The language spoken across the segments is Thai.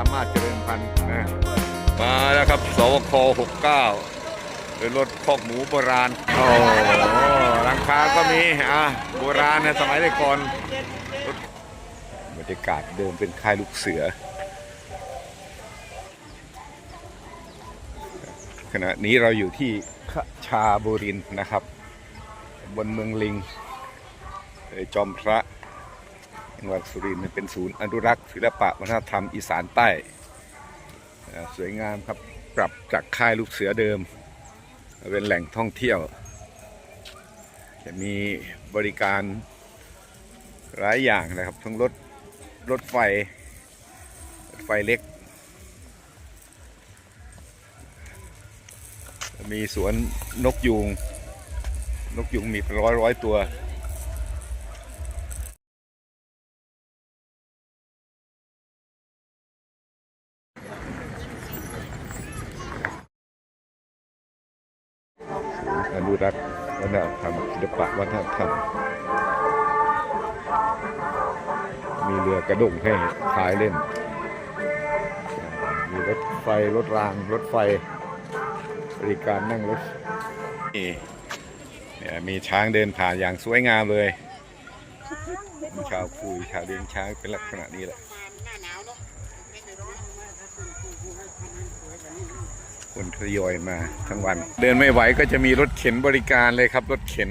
ามารถเจริญพันธุ์นะมาแล้วครับสวค69เป็นรถคอกหมูโบราณโอ้หลังคาก็มีอะโบราณนะสมัยแต่ก่อนบรรยากาศเดิมเป็นค่ายลูกเสือ ขณะนี้เราอยู่ที่ขชาบุรินนะครับ บนเมืองลิงจอมพระ จังหวัดสุรินทร์เป็นศูนย์อนุรักษ์ศิลปะวัฒนธรรมอีสานใต้ สวยงามครับปรับจากค่ายลูกเสือเดิม เป็นแหล่งท่องเที่ยว จะมีบริการหลายอย่างนะครับ ทั้งรถรถไฟรถไฟเล็ก มีสวนนกยูง นกยุงมีร้อยร้อยตัว อนุรักษ์วัฒนธรรมศิลปะวัฒนธรรม มีเรือกระดงให้ขายเล่น มีรถไฟรถรางรถไฟบริการนั่งรถนี่เนี่ยมีช้างเดินผ่านอย่างสวยงามเลย ชาวคุยชาวเลี้ยงช้างเป็นลักษณะนี้แหละ คนทยอยมาทั้งวัน เดินไม่ไหวก็จะมีรถเข็นบริการเลยครับ รถเข็น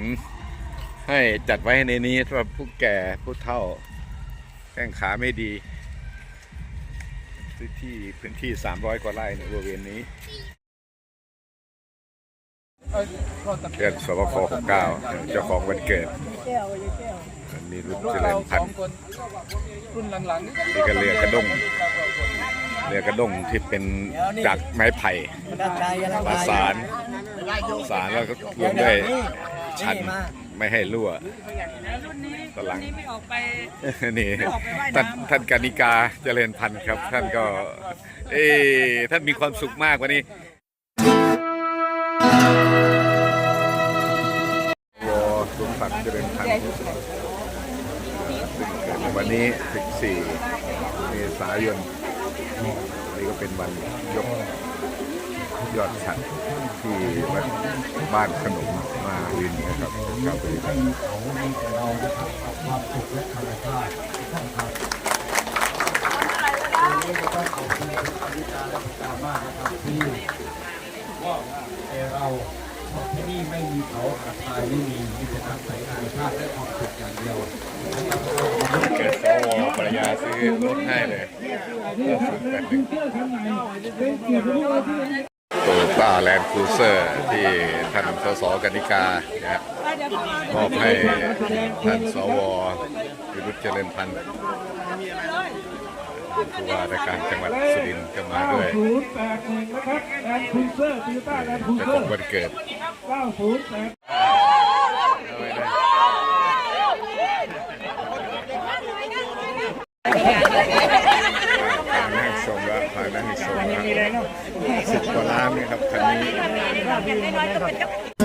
ให้จัดไว้ในนี้สำหรับผู้แก่ผู้เฒ่าแข้งขาไม่ดี พื้นที่พื้นที่ 300 กว่าไร่ในบริเวณนี้เดือนสวค69เจ้าของวันเกิดอันนี้รุ่นรุ่นเจริเราญสพันองธุ์คนรุ่นหลังๆนี่ก็เรือกระด้ง เรือกระด้งที่เป็นจากไม้ไผ่ประสานประสานแล้วก็รวมด้วยชั้นไม่ให้รั่วรุ่นนี้ตอนหลัรุ่งนนี้ไม่ออกไปนี่ออกไปว่ายท่านน้ำท่านกานิกาเจริญพันธุ์ครับ ท่านก็ เอ้ท่านมีความสุขมากวันนี้วอสมศักดิ์เจริญพันธุ์ซึ่งเกิดในวันนี้ 14 เมษายน วันนี้ก็เป็นวันยกยอดฉัดที่วัดบ้านขนมมาวินนะครับครับเราที่นี่ไม่มีเขาอาคายไม่มีมีแต่น้ำใสธรรมชาติและความสุขอย่างเดียว รรยาซื้อรถให้เลยก็ซื้อแปดหนึ่งโตโยต้าแลนด์ครูเซอร์ที่ท่านสสกนิกานะฮะมอบให้ท่านสววิรุธเจริญพันธ์ผู้ว่าราชการจังหวัดสุรินทร์ก็มาด้วยศูนย์แปดหนึ่งนะครับแลนด์ครูเซอร์ติวต้าแลนด์ครู เจ้า เซ ข อ อง ร์ วันเกิด เก้าศูนย์แปด ทางนั่งชมแล้วทางนั่งชมแล้วสิบกว่าล้านนี่ครับคันนี้